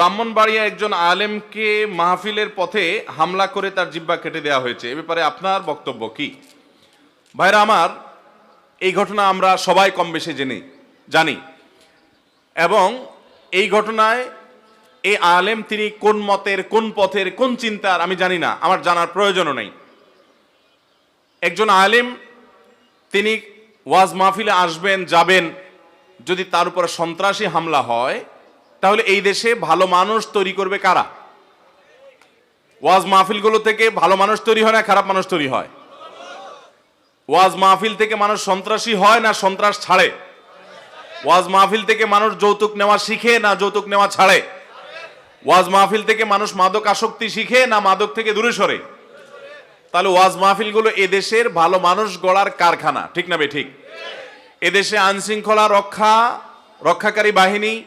ব্রাহ্মণবাড়িয়া একজন আলেমকে মাহফিলের পথে হামলা করে তার জিব্বা কেটে দেওয়া হয়েছে। এ ব্যাপারে আপনার বক্তব্য কি? ভাইরা আমার, এই ঘটনা আমরা সবাই কম বেশি জেনে, জানি। এবং এই ঘটনায় এই আলেম তিনি কোন মতের, কোন পথের, কোন চিন্তার আমি জানি না, আমার জানার প্রয়োজনও নেই। একজন আলেম, তিনি ওয়াজ মাহফিলে আসবেন, যাবেন, যদি তার উপর সন্ত্রাসী হামলা হয় তাহলে এই দেশে ভালো মানুষ তৈরি করবে কারা? ওয়াজ মাহফিলগুলো থেকে ভালো মানুষ তৈরি হয় না খারাপ মানুষ তৈরি হয়? ওয়াজ মাহফিল থেকে মানুষ সন্ত্রাসী হয় না সন্ত্রাস ছাড়ে? ওয়াজ মাহফিল থেকে মানুষ যৌতুক নেওয়া শিখে না যৌতুক নেওয়া ছাড়ে? ওয়াজ মাহফিল থেকে মানুষ মাদক আসক্তি শিখে না মাদক থেকে দূরে সরে? তাহলে ওয়াজ মাহফিলগুলো এদেশের ভালো মানুষ গড়ার কারখানা, ঠিক না বে ঠিক? এদেশে আইনশৃঙ্খলা রক্ষা, রক্ষাকারী বাহিনী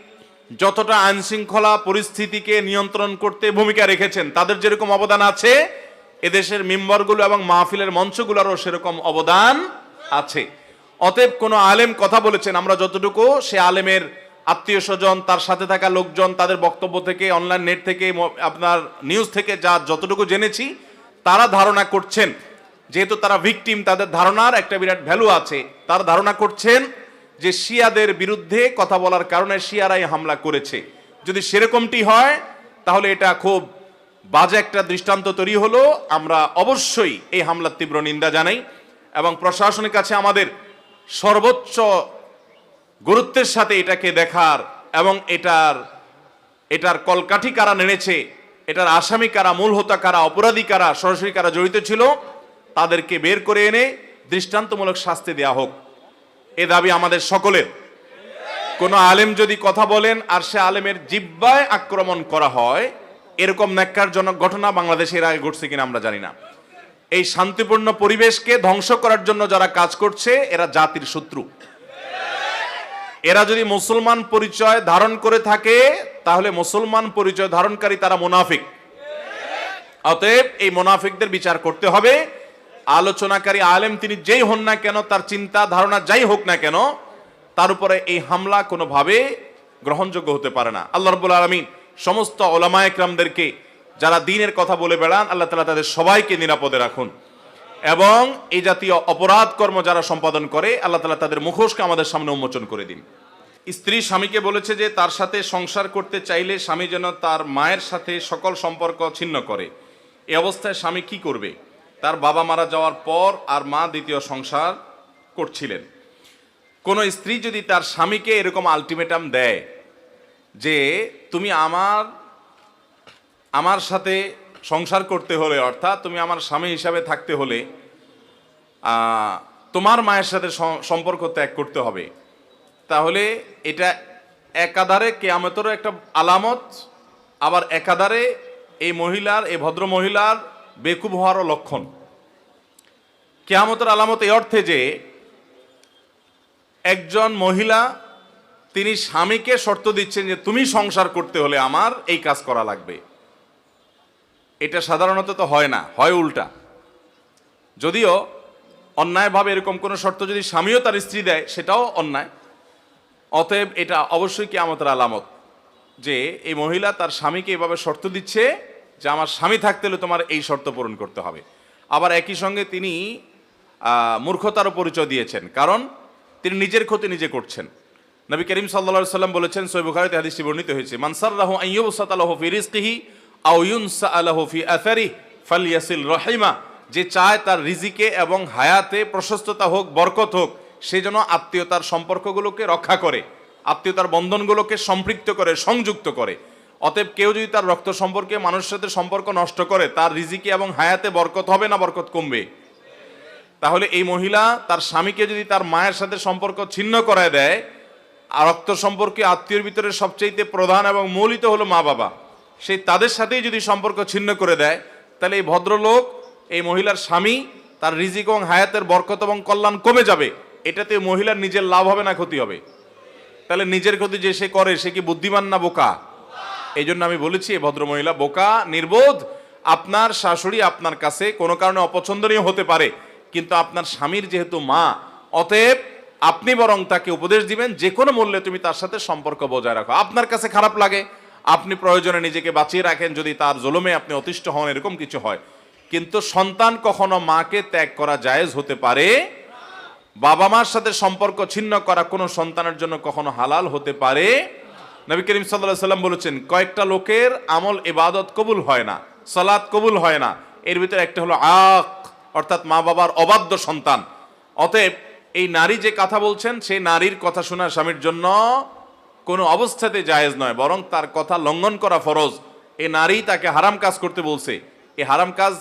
যতটা আইনশৃঙ্খলা পরিস্থিতিকে নিয়ন্ত্রণ করতে ভূমিকা রেখেছেন, তাদের যেরকম অবদান আছে, এদেশের মেম্বারগুলো এবং মাহফিলের মঞ্চগুলোরও সেরকম অবদান আছে। অতএব কোনো আলেম কথা বলেছেন, আমরা যতটুকু সে আলেমের আত্মীয় স্বজন, তার সাথে থাকা লোকজন, তাদের বক্তব্য থেকে, অনলাইন নেট থেকে আপনার নিউজ থেকে যা যতটুকু জেনেছি, তারা ধারণা করছেন। যেহেতু তারা ভিকটিম, তাদের ধারণার একটা বিরাট ভ্যালু আছে, তারা ধারণা করছেন যে শিয়াদের বিরুদ্ধে কথা বলার কারণে শিয়ারাই হামলা করেছে। যদি সেরকমটি হয়, তাহলে এটা খুব বাজে একটা দৃষ্টান্ত তৈরি হলো। আমরা অবশ্যই এই হামলার তীব্র নিন্দা জানাই এবং প্রশাসনের কাছে আমাদের সর্বোচ্চ গুরুত্বের সাথে এটাকে দেখার এবং এটার এটার কলকাঠি কারা নেড়েছে, এটার আসামি কারা, মূল হোতা কারা, অপরাধী কারা, সরাসরি কারা জড়িত ছিল, তাদেরকে বের করে এনে দৃষ্টান্তমূলক শাস্তি দেয়া হোক। এ দাবি আমাদের সকলের। কোনো আলেম যদি কথা বলেন আর সে আলেমের জিব্বায় আক্রমণ করা হয়, এরকম ন্যাক্কারজনক ঘটনা বাংলাদেশে এর আগে ঘটছে কিনা আমরা জানি না। এই শান্তিপূর্ণ পরিবেশকে ধ্বংস করার জন্য যারা কাজ করছে, এরা জাতির শত্রু। এরা যদি মুসলমান পরিচয় ধারণ করে থাকে, তাহলে মুসলমান পরিচয় ধারণকারী তারা মুনাফিক। অতএব এই মুনাফিকদের বিচার করতে হবে। আলোচনাকারী আলেম তিনি যেই হন না কেন, তার চিন্তা ধারণা যাই হোক না কেন, তার উপরে এই হামলা কোনোভাবে গ্রহণযোগ্য হতে পারে না। আল্লাহ রব্বুল আলমিন সমস্ত ওলামা একরামদেরকে যারা দিনের কথা বলে বেড়ান, আল্লাহ তালা তাদের সবাইকে নিরাপদে রাখুন। এবং এই জাতীয় অপরাধ কর্ম যারা সম্পাদন করে, আল্লাহ তালা তাদের মুখোশকে আমাদের সামনে উন্মোচন করে দিন। স্ত্রী স্বামীকে বলেছে যে, তার সাথে সংসার করতে চাইলে স্বামী যেন তার মায়ের সাথে সকল সম্পর্ক ছিন্ন করে। এ অবস্থায় স্বামী কি করবে? তার বাবা মারা যাওয়ার পর আর মা দ্বিতীয় সংসার করছিলেন। কোন স্ত্রী যদি তার স্বামীকে এরকম আলটিমেটাম দেয় যে তুমি আমার আমার সাথে সংসার করতে হলে, অর্থাৎ তুমি আমার স্বামী হিসাবে থাকতে হলে তোমার মায়ের সাথে সম্পর্ক ত্যাগ করতে হবে। তাহলে এটা একাধারে কেয়ামতেরও একটা আলামত, আবার একাধারে এই মহিলার, এই ভদ্র মহিলার বেকুব হওয়ারও লক্ষণ। কেয়ামতের আলামত এই অর্থে যে, একজন মহিলা তিনি স্বামীকে শর্ত দিচ্ছেন যে তুমি সংসার করতে হলে আমার এই কাজ করা লাগবে। এটা সাধারণত তো হয় না, হয় উল্টা। যদিও অন্যায়ভাবে এরকম কোনো শর্ত যদি স্বামীও তার স্ত্রী দেয়, সেটাও অন্যায়। অতএব এটা অবশ্যই কেয়ামতের আলামত যে, এই মহিলা তার স্বামীকে এভাবে শর্ত দিচ্ছে যে আমার স্বামী থাকতে হলে তোমার এই শর্ত পূরণ করতে হবে। আবার একই সঙ্গে তিনি মূর্খতারও পরিচয় দিয়েছেন। কারণ তিনি নিজের ক্ষতি নিজে করছেন। নবী করিম সাল্লা সাল্লাম বলেছেন সৈব বুখারীতে হাদিসটি বর্ণিত হয়েছে মানসার রাহু আইয়ুব সাতালাহ ফি রিজকিহি আও ইউনসা আলাহু ফি আথারি ফালিয়াসিল রহিমা। যে চায় তার রিজিকে এবং হায়াতে প্রশস্ততা হোক, বরকত হোক, সে যেন আত্মীয়তার সম্পর্কগুলোকে রক্ষা করে, আত্মীয়তার বন্ধনগুলোকে সম্পৃক্ত করে, সংযুক্ত করে। অতএব কেউ যদি তার রক্ত সম্পর্কে মানুষের সাথে সম্পর্ক নষ্ট করে, তার রিজিকে এবং হায়াতে বরকত হবে না বরকত কমবে? তাহলে এই মহিলা তার স্বামীকে যদি তার মায়ের সাথে সম্পর্ক ছিন্ন করায় দেয়, আর রক্ত সম্পর্কে আত্মীয়র ভিতরে সবচেয়ে প্রধান এবং মৌলিত হলো মা বাবা। সেই তাদের সাথেই যদি সম্পর্ক ছিন্ন করে দেয়, তাহলে এই ভদ্রলোক, এই মহিলার স্বামী, তার রিজিক এবং হায়াতের বরকত এবং কল্যাণ কমে যাবে। এটাতে মহিলার নিজের লাভ হবে না ক্ষতি হবে। তাহলে নিজের ক্ষতি যে সে করে, সে কি বুদ্ধিমান না বোকা? এই জন্য আমি বলেছি এই ভদ্রমহিলা, বোকা, নির্বোধ, আপনার শাশুড়ি আপনার কাছে কোনো কারণে অপছন্দনীয় হতে পারে, কিন্তু আপনার স্বামীর যেহেতু মা, অতএব আপনি বরং তাকে উপদেশ দিবেন, যে কোনো মূল্যে তুমি তার সাথে সম্পর্ক বজায় রাখো। আপনার কাছে খারাপ লাগে, আপনি প্রয়োজনে নিজেকে বাঁচিয়ে রাখেন, যদি তার জুলুমে আপনি অতিষ্ঠ হন, এরকম কিছু হয়। কিন্তু সন্তান কখনো মাকে ত্যাগ করা জায়েজ হতে পারে বাবা মার সাথে সম্পর্ক ছিন্ন করা কোনো সন্তানের জন্য কখনো হালাল হতে পারে নবী করিম সাল্লাহ সাল্লাম বলেছেন, কয়েকটা লোকের আমল ইবাদত কবুল হয় না, সালাত কবুল হয় না। এর ভিতরে একটা হলো আক, অর্থাৎ মা বাবার অবাধ্য সন্তান। অতএব এই নারী যে কথা বলছেন, সেই নারীর কথা শোনা স্বামীর জন্য কোনো অবস্থাতে জায়েজ নয়, বরং তার কথা লঙ্ঘন করা ফরজ। এ নারী তাকে হারাম কাজ করতে বলছে। এই হারাম কাজ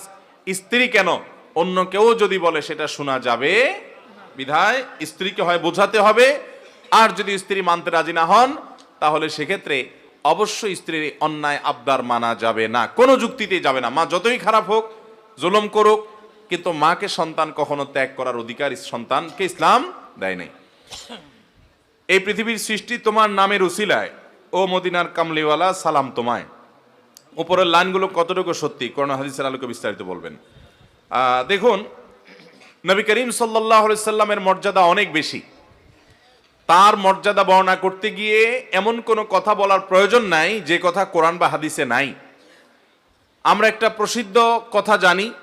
স্ত্রী কেন? অন্য কেউ যদি বলে সেটা শোনা যাবে, বিধায় স্ত্রীকে হয় বোঝাতে হবে। আর যদি স্ত্রী মানতে রাজি না হন তাহলে সেক্ষেত্রে অবশ্যই স্ত্রীর অন্যায় আবদার মানা যাবে না। কোনো যুক্তিতেই যাবে না। মা যতই খারাপ হোক, জুলুম করুক, কিন্তু মাকে সন্তান কখনো ত্যাগ করার অধিকার সন্তানকে ইসলাম দেয় নাই। এই পৃথিবীর সৃষ্টি তোমার নামের উসিলায়। ও মদিনার কামলিওয়ালা, সালাম তোমায়। উপরের লাইনগুলো কতটুকু সত্যি? করোনা হাদিসের আলোকে বিস্তারিত বলবেন। দেখুন, নবী করিম সাল্লাহ সাল্লামের মর্যাদা অনেক বেশি। তার মর্যাদা বর্ণনা করতে গিয়ে এমন কোনো কথা বলার প্রয়োজন নাই, যে কথা কোরআন বা হাদিসে নাই। আমরা একটা প্রসিদ্ধ কথা জানি,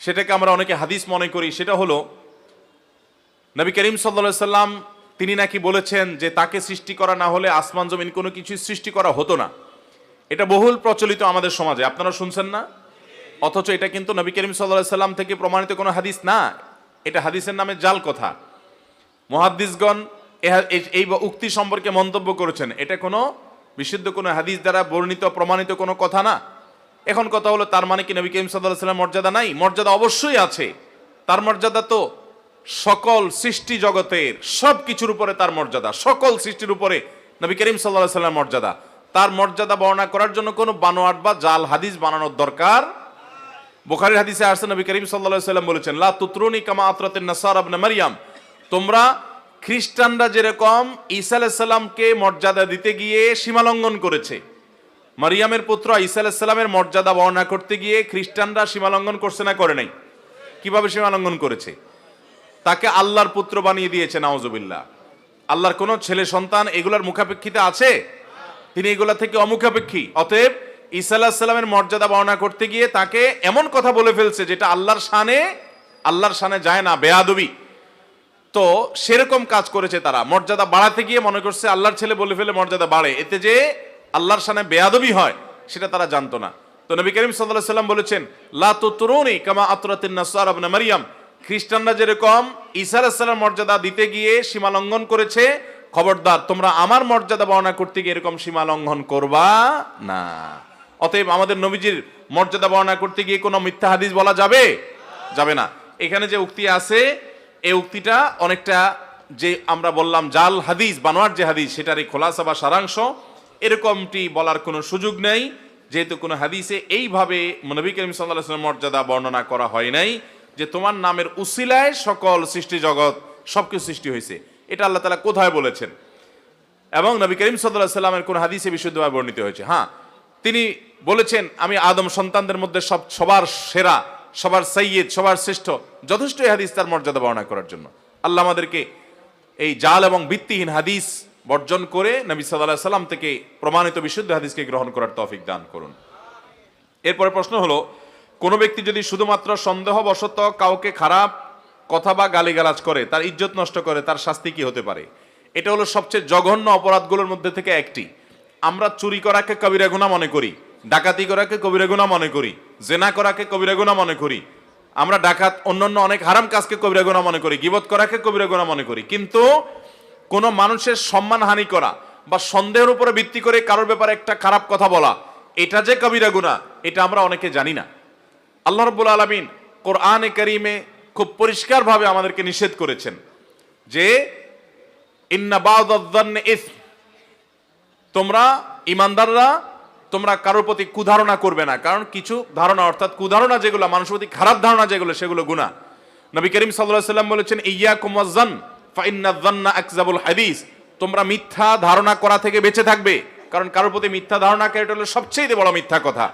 সেটাকে আমরা অনেকে হাদিস মনে করি, সেটা হলো, নবী করিম সাল্লা সাল্লাম তিনি নাকি বলেছেন যে তাকে সৃষ্টি করা না হলে আসমান জমিন কোনো কিছু সৃষ্টি করা হতো না। এটা বহুল প্রচলিত আমাদের সমাজে, আপনারা শুনছেন না? অথচ এটা কিন্তু নবী করিম সাল্লাহ সাল্লাম থেকে প্রমাণিত কোনো হাদিস না। এটা হাদিসের নামে জাল কথা। মহাদ্দিসগণ এই- উক্তি সম্পর্কে মন্তব্য করেছেন। এটা কোনো বিশুদ্ধ কোনো হাদিস দ্বারা বর্ণিত, প্রমাণিত কোনো কথা না। এখন কথা হলো, তার মানে কি নবী করিম সাল্লাহ মর্যাদা নাই? মর্যাদা অবশ্যই আছে। তার মর্যাদা তো সকল সৃষ্টি জগতের সব কিছুর উপরে তার মর্যাদা। সকল সৃষ্টির উপরে নবী করিম সাল্লাহ সাল্লাম মর্যাদা। তার মর্যাদা বর্ণনা করার জন্য কোনো বানোয়াট বা জাল হাদিস বানানোর দরকার বুখারীর হাদিসে আসছে, নবী করিম আলাইহি সাল্লাম বলেছেন, লা তুতরুনি কামা আতরাতিন নাসার ইবনে মারইয়াম তোমরা খ্রিস্টানরা যেরকম ঈসা আলাইহিস সালামকে মর্যাদা দিতে গিয়ে সীমা লঙ্ঘন করেছে, মারিয়ামের পুত্র ঈসা আলাইহিস সালামের মর্যাদা বর্ণনা করতে গিয়ে খ্রিস্টানরা সীমা লঙ্ঘন করছে না, করে নাই। কীভাবে সীমা লঙ্ঘন করেছে? তাকে আল্লাহর পুত্র বানিয়ে দিয়েছে নাওজুবিল্লাহ আল্লাহর কোনো ছেলে সন্তান এগুলার মুখাপেক্ষিতে আছে? তিনি এগুলা থেকে অমুখাপেক্ষী। অতএব ঈসা আলাহ সাল্লামের মর্যাদা বর্ণনা করতে গিয়ে তাকে এমন কথা বলে ফেলছে যেটা আল্লাহর শানে আল্লাহর শানে যায় না, বেয়াদবি। তো সেরকম কাজ করেছে তারা। মর্যাদা বাড়াতে গিয়ে মনে করছে আল্লাহর ছেলে বলে ফেলে মর্যাদা বাড়ে। এতে যে আল্লাহর শানে বেয়াদবি হয়, সেটা তারা জানতো না। তো নবী করিম সাল্লাহ সাল্লাম বলেছেন, লা তো তরুণী কামা আতরাতিন মারিয়াম। খ্রিস্টানরা যেরকম ঈসা আলাইহিস মর্যাদা দিতে গিয়ে সীমা লঙ্ঘন করেছে, খবরদার, তোমরা আমার মর্যাদা বর্ণনা করতে গিয়ে এরকম সীমা লঙ্ঘন করবা না। অতএব আমাদের নবীজির মর্যাদা বর্ণনা করতে গিয়ে কোনো মিথ্যা হাদিস বলা যাবে? যাবে না। এখানে যে উক্তি আছে এই উক্তিটা অনেকটা যে আমরা বললাম জাল হাদিস, বানোয়ার যে হাদিস সেটার এই খোলাসা বা সারাংশ। এরকমটি বলার কোনো সুযোগ নেই, যেহেতু কোনো হাদিসে এইভাবে নবী করিম সাল্লাহ মর্যাদা বর্ণনা করা হয় নাই, যে তোমার নামের উসিলায় সকল সৃষ্টি জগৎ সব কিছু সৃষ্টি হয়েছে। এটা আল্লাহ তালা কোথায় বলেছেন? এবং নবী করিম সাল্লাহ সাল্লামের কোন হাদিসে বিশুদ্ধভাবে বর্ণিত হয়েছে। হ্যাঁ তিনি বলেছেন, আমি আদম সন্তানদের মধ্যে সব, সবার সেরা। সবার সৈয়দ, সবার শ্রেষ্ঠ, যথেষ্ট হাদিস তার মর্যাদা বর্ণনা করার জন্য। আল্লাহ আমাদেরকে এই জাল এবং ভিত্তিহীন হাদিস বর্জন করে নবী সাল্লাহ সাল্লাম থেকে প্রমাণিত বিশুদ্ধ হাদিসকে গ্রহণ করার তৌফিক দান করুন। এরপরে প্রশ্ন হলো, কোনো ব্যক্তি যদি শুধুমাত্র সন্দেহবশত কাউকে খারাপ কথা বা গালিগালাজ করে, তার ইজ্জত নষ্ট করে, তার শাস্তি কি হতে পারে? এটা হলো সবচেয়ে জঘন্য অপরাধগুলোর মধ্যে থেকে একটি। আমরা চুরি করাকে কবিরা গুণা মনে করি। ডাকাতি করাকে কবিরা গুণা মনে করি, জেনা করাকে কবিরা গুণা মনে করি, আমরা ডাকাত, অন্যান্য অনেক হারাম কাজকে কবিরা গুণা মনে করি, গিবত করাকে কবিরা গুণা মনে করি, কিন্তু কোনো মানুষের সম্মান হানি করা বা সন্দেহের উপরে ভিত্তি করে কারোর ব্যাপারে একটা খারাপ কথা বলা, এটা যে কবিরা গুণা এটা আমরা অনেকে জানি না। আল্লাহ রব্বুল আলমিন কোরআনে করিমে খুব পরিষ্কারভাবে আমাদেরকে নিষেধ করেছেন যে, ইন্না বাউদ্দান্নে ইসম তোমরা ইমানদাররা তোমরা কারোর প্রতি কুধারণা করবে না। কারণ কিছু ধারণা, অর্থাৎ কুধারণা যেগুলো, মানুষের প্রতি খারাপ ধারণা যেগুলো, সেগুলো গুণা নবী করিম সাল্লাম বলেছেন ইয়া কুমাজ্জান ফাইন্না আকজাবুল হাদিস। তোমরা মিথ্যা ধারণা করা থেকে বেঁচে থাকবে। কারণ কারোর প্রতি মিথ্যা ধারণা এটা হলো সবচেয়ে বড় মিথ্যা কথা।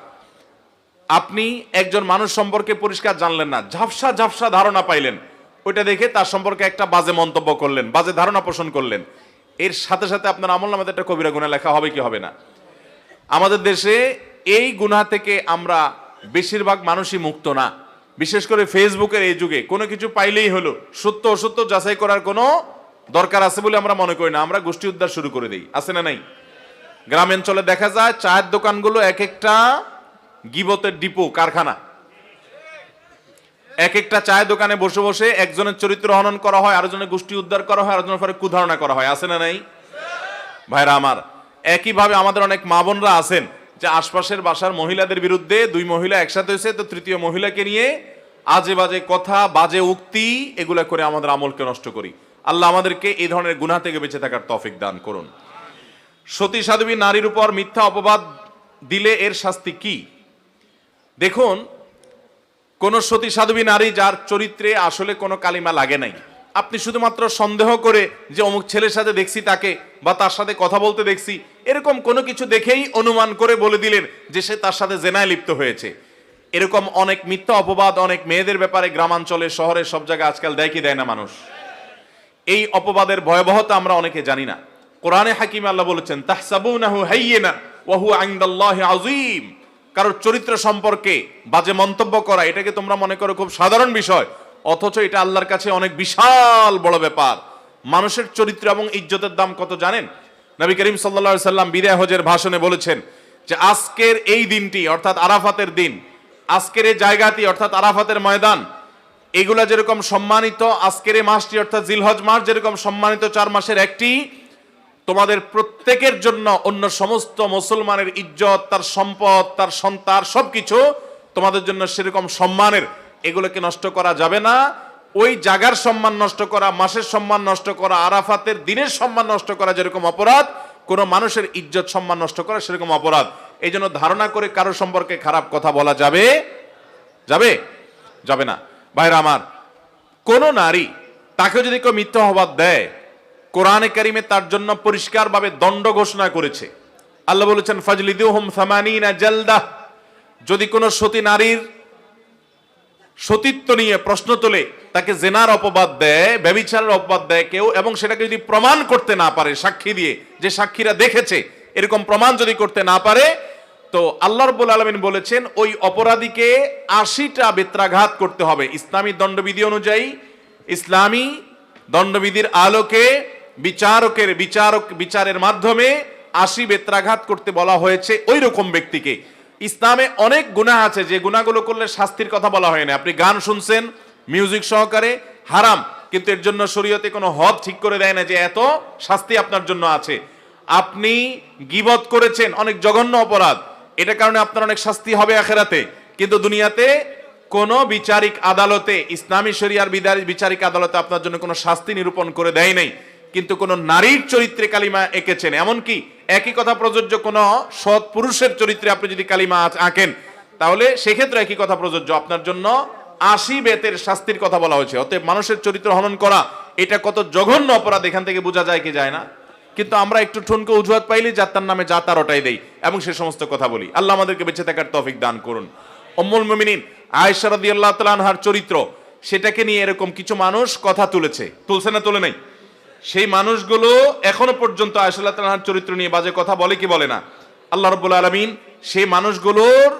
আপনি একজন মানুষ সম্পর্কে পরিষ্কার জানলেন না, ঝাপসা ঝাপসা ধারণা পাইলেন। ওইটা দেখে তার সম্পর্কে একটা বাজে মন্তব্য করলেন, বাজে ধারণা পোষণ করলেন। এর সাথে সাথে আপনার আমল নামে একটা কবিরা গুণা লেখা হবে কি হবে না? আমাদের দেশে এই গুনাহ থেকে আমরা বেশিরভাগ মানুষই মুক্ত না। বিশেষ করে ফেসবুকের এই যুগে কোনো কিছু পাইলেই হলো, সত্য অসত্য যাচাই করার কোনো দরকার আছে বলে আমরা মনে করি না। আমরা গোষ্ঠী উদ্ধার শুরু করে দিই। আছে না নাই? গ্রামাঞ্চলে দেখা যায়, চায়ের দোকানগুলো এক একটা গিবতের ডিপো, কারখানা। এক একটা চায়ের দোকানে বসে বসে একজনের চরিত্র হনন করা হয়, আরেকজনের গোষ্ঠী উদ্ধার করা হয়, আরেকজনের পরে কুধারণা করা হয়। আছে না নাই? ভাইরা আমার একইভাবে আমাদের অনেক মা বোনরা আছেন যে আশপাশের বাসার মহিলাদের বিরুদ্ধে দুই মহিলা একসাথে হয়েছে, তো তৃতীয় মহিলাকে নিয়ে আজে বাজে কথা, বাজে উক্তি, এগুলা করে আমাদের আমলকে নষ্ট করি। আল্লাহ আমাদেরকে এই ধরনের গুনাহ থেকে বেঁচে থাকার তফিক দান করুন। সতী সাধবী নারীর উপর মিথ্যা অপবাদ দিলে এর শাস্তি কি? দেখুন, কোন সতী সাধবী নারী যার চরিত্রে আসলে কোনো কালিমা লাগে নাই। আপনি শুধুমাত্র সন্দেহ করে যে অমুক ছেলের সাথে দেখছি তাকে বা তার সাথে কথা বলতে দেখছি এরকম কোনো কিছু দেখেই অনুমান করে বলে দিলেন যে সে তার সাথে জেনায় লিপ্ত হয়েছে। এরকম অনেক মিথ্যা অপবাদ, অনেক মেয়েদের ব্যাপারে গ্রামাঞ্চলে, শহরে, সব জায়গায় আজকাল দেয় কি দেয় না মানুষ। এই অপবাদের ভয়াবহতা আমরা অনেকে জানি না। কোরআনে হাকিম আল্লাহ বলেছেন, তাহসাবুনাহু হাইয়িনা ওয়া হুয়া ইনদাল্লাহি আযীম। কারোর চরিত্র সম্পর্কে বাজে মন্তব্য করা, এটাকে তোমরা মনে করো খুব সাধারণ বিষয়, অথচ এটা আল্লাহর কাছে অনেক বিশাল বড় ব্যাপার। মানুষের চরিত্র এবং ইজ্জতের দাম কত জানেন? নবী করিম সাল্লা সাল্লাম বিদায় হজের ভাষণে বলেছেন যে আজকের এই দিনটি, অর্থাৎ আরাফাতের দিন, আজকের এই জায়গাটি, অর্থাৎ আরাফাতের ময়দান, এগুলা যেরকম সম্মানিত, আজকের এই মাসটি, অর্থাৎ জিলহজ মাস, যেরকম সম্মানিত চার মাসের একটি, তোমাদের প্রত্যেকের জন্য অন্য সমস্ত মুসলমানের ইজ্জত, তার সম্পদ, তার সন্তান, সবকিছু তোমাদের জন্য সেরকম সম্মানের, এগুলোকে নষ্ট করা যাবে না। ওই জাগার সম্মান নষ্ট করা, মাসের সম্মান নষ্ট করা, আরাফাতের দিনের সম্মান নষ্ট করা যেরকম অপরাধ, কোনো মানুষের ইজ্জত সম্মান নষ্ট করা সেরকম অপরাধ। এই জন্য ধারণা করে কারও সম্পর্কে খারাপ কথা বলা যাবে? যাবে? যাবে না। ভাইরা আমার, কোন নারী তাকে যদি কেউ মিথ্যা অপবাদ দেয়, কোরআনে কারিমে তার জন্য পরিষ্কারভাবে দণ্ড ঘোষণা করেছে। আল্লাহ বলেছেন, ফাজলিদুহুম সামানিনা জালদা। যদি কোনো সতী নারীর সতীত্ব নিয়ে প্রশ্ন তোলে তাকে জেনার অপবাদ দেয়, ব্যবিচারের অপবাদ দেয় কেউ, এবং সেটাকে যদি প্রমাণ করতে না পারে, সাক্ষী দিয়ে, যে সাক্ষীরা দেখেছে, এরকম প্রমাণ যদি করতে না পারে, তো আল্লাহ রব্বুল আলমিন বলেছেন, ওই অপরাধীকে আশিটা বেত্রাঘাত করতে হবে। ইসলামী দণ্ডবিধি অনুযায়ী, ইসলামী দণ্ডবিধির আলোকে, বিচারকের, বিচারক, বিচারের মাধ্যমে আশি বেত্রাঘাত করতে বলা হয়েছে ওই রকম ব্যক্তিকে। ইসলামে অনেক গুণা আছে, যে গুনাহগুলো করলে শাস্তির কথা বলা হয় না। আপনি গান শুনছেন মিউজিক সহকারে হারাম। কিন্তু এর জন্য শরীয়তে কোনো হদ ঠিক করে দেয় না যে এত শাস্তি আপনার জন্য আছে। আপনি গিবত করেছেন, অনেক জঘন্য অপরাধ। এটা কারণে আপনার অনেক শাস্তি হবে আখেরাতে। কিন্তু দুনিয়াতে কোন বিচারিক আদালতে, ইসলামী শরিয়ার বিদারি বিচারিক আদালতে আপনার জন্য কোনো শাস্তি নিরূপণ করে দেয় নাই। কিন্তু কোন নারীর চরিত্রে কালিমা এঁকেছেন। এমনকি একই কথা প্রযোজ্য কোন সৎ পুরুষের চরিত্রে আপনি যদি কালিমা আঁকেন, তাহলে সেক্ষেত্রে একই কথা প্রযোজ্য। আপনার জন্য আশি বেতের শাস্তির কথা বলা হয়েছে। অতএব মানুষের চরিত্র হনন করা, এটা কত জঘন্য অপরাধ, এখান থেকে বোঝা যায় কি যায় না। কিন্তু আমরা একটু ঠুনকে অজুহাত পাইলে যাত্রার নামে যা তার ওটাই দেই এবং সে সমস্ত কথা বলি। আল্লাহ আমাদেরকে বেঁচে থাকার তৌফিক দান করুন। অম্মুল মুমিনিন, আয়েশা রাদিয়াল্লাহু চরিত্র, সেটাকে নিয়ে এরকম কিছু মানুষ কথা তুলেছে। তুলছে না, তুলে নাই? সেই মানুষগুলো এখনও পর্যন্ত আয়সাল্লাহ তালাহার চরিত্র নিয়ে বাজে কথা বলে কি বলে না? আল্লাহ রব্বুল আলমিন, সেই মানুষগুলোর,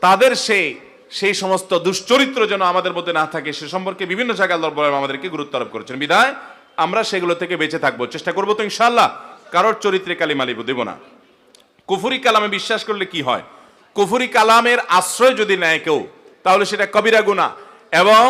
তাদের সে সেই সমস্ত দুশ্চরিত্র যেন আমাদের মধ্যে না থাকে, সে সম্পর্কে বিভিন্ন জায়গায় আল্লাহ আলমিন আমাদেরকে গুরুত্ব আরোপ করেছেন। বিদায়, আমরা সেগুলো থেকে বেঁচে থাকব। চেষ্টা করব তো ইনশাল্লাহ কারোর চরিত্রে কালিমা লিব দেব না। কুফুরি কালামে বিশ্বাস করলে কি হয়? কুফুরি কালামের আশ্রয় যদি নেয় কেউ, তাহলে সেটা কবিরা গুণা এবং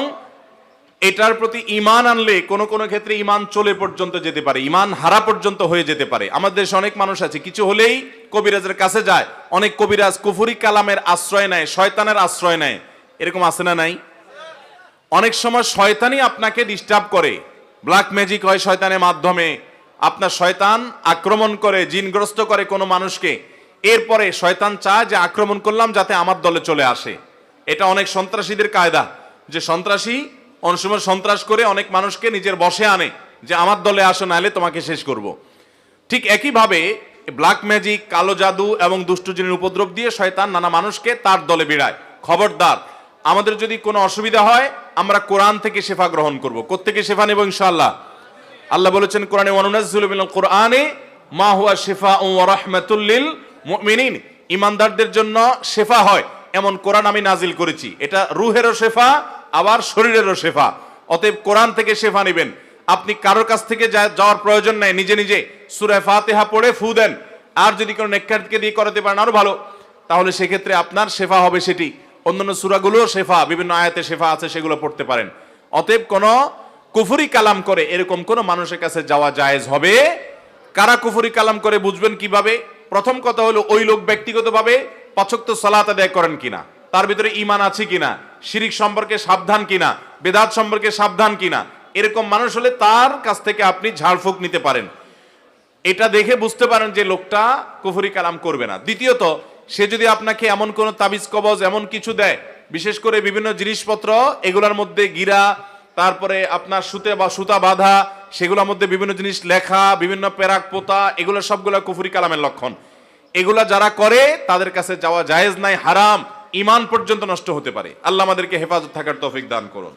এটার প্রতি ইমান আনলে কোনো কোনো ক্ষেত্রে ইমান চলে পর্যন্ত যেতে পারে ইমান হারা পর্যন্ত হয়ে যেতে পারে। আমাদের দেশে অনেক মানুষ আছে, কিছু হলেই কবিরাজের কাছে যায়, অনেক কবিরাজ কুফুরি কালামের আশ্রয় নেয়, শয়তানের আশ্রয় নেয়। এরকম আছে না নাই? অনেক সময় শয়তানই আপনাকে ডিস্টার্ব করে। ব্ল্যাক ম্যাজিক হয় শয়তানের মাধ্যমে। আপনার শয়তান আক্রমণ করে, জিনগ্রস্ত করে কোনো মানুষকে। এরপরে শয়তান চায় যে, আক্রমণ করলাম যাতে আমার দলে চলে আসে। এটা অনেক সন্ত্রাসীদের কায়দা। যে সন্ত্রাসী অনেক সময় সন্ত্রাস করে অনেক মানুষকে নিজের বসে আনে যে আমার দলে আসো, নাহলে তোমাকে শেষ করব। ঠিক একইভাবে ব্ল্যাক ম্যাজিক, কালো জাদু এবং দুষ্টজিনের উপদ্রব দিয়ে শয়তান নানা মানুষকে তার দলে বেড়ায়। খবরদার, আমাদের যদি কোনো অসুবিধা হয়, আমরা কোরআন থেকে শেফা গ্রহণ করব। কোত্থেকে শেফা নেব ইনশাআল্লাহ? আল্লাহ বলেছেন কোরআনে কোরআনে মা হুয়া শেফা ও রাহমাতুল লিল ইমানদারদের জন্য শেফা হয়, এমন কোরআন আমি নাজিল করেছি। এটা রুহেরও শেফা আবার শরীরেরও শেফা। অতএব কোরআন থেকে শেফা নেবেন। আপনি কারোর কাছ থেকে যাওয়ার প্রয়োজন নাই, নিজে নিজে সুরে ফাতেহা পড়ে ফু দেন। আর যদি কোনো নেককারকে দিয়ে করাতে পারেন, আরও ভালো। তাহলে সেক্ষেত্রে আপনার শেফা হবে সেটি। অন্যান্য সুরাগুলোও শেফা, বিভিন্ন আয়াতে শেফা আছে, সেগুলো পড়তে পারেন। অতএব কোনো কুফুরি কালাম করে এরকম কোনো মানুষের কাছে যাওয়া জায়েজ হবে? কারা কুফুরি কালাম করে বুঝবেন কীভাবে? প্রথম কথা হলো, ওই লোক ব্যক্তিগতভাবে পাচক্ত সালাত আদায় করেন কিনা? তার ভিতরে ইমান আছে কিনা? শিরিক সম্পর্কে সাবধান কিনা, বেদাত সম্পর্কে সাবধান কিনা, এরকম মানুষ হলে তার কাছ থেকে আপনি ঝাড়ফুঁক নিতে পারেন। এটা দেখে বুঝতে পারেন যে লোকটা কুফুরি কালাম করবে না। দ্বিতীয়ত, সে যদি আপনাকে এমন কোন তাবিজ, কবজ, এমন কিছু দেয়, বিশেষ করে বিভিন্ন জিনিসপত্র, এগুলোর মধ্যে গিরা, তারপরে আপনার সুতে বা সুতা বাঁধা, সেগুলোর মধ্যে বিভিন্ন জিনিস লেখা, বিভিন্ন পেরাক পোতা, এগুলো সবগুলো কুফুরি কালামের লক্ষণ। এগুলা যারা করে, তাদের কাছে যাওয়া জায়েজ নাই, হারাম। ইমান পর্যন্ত নষ্ট হতে পারে। আল্লাহ আমাদেরকে হেফাজত থাকার তৌফিক দান করুন।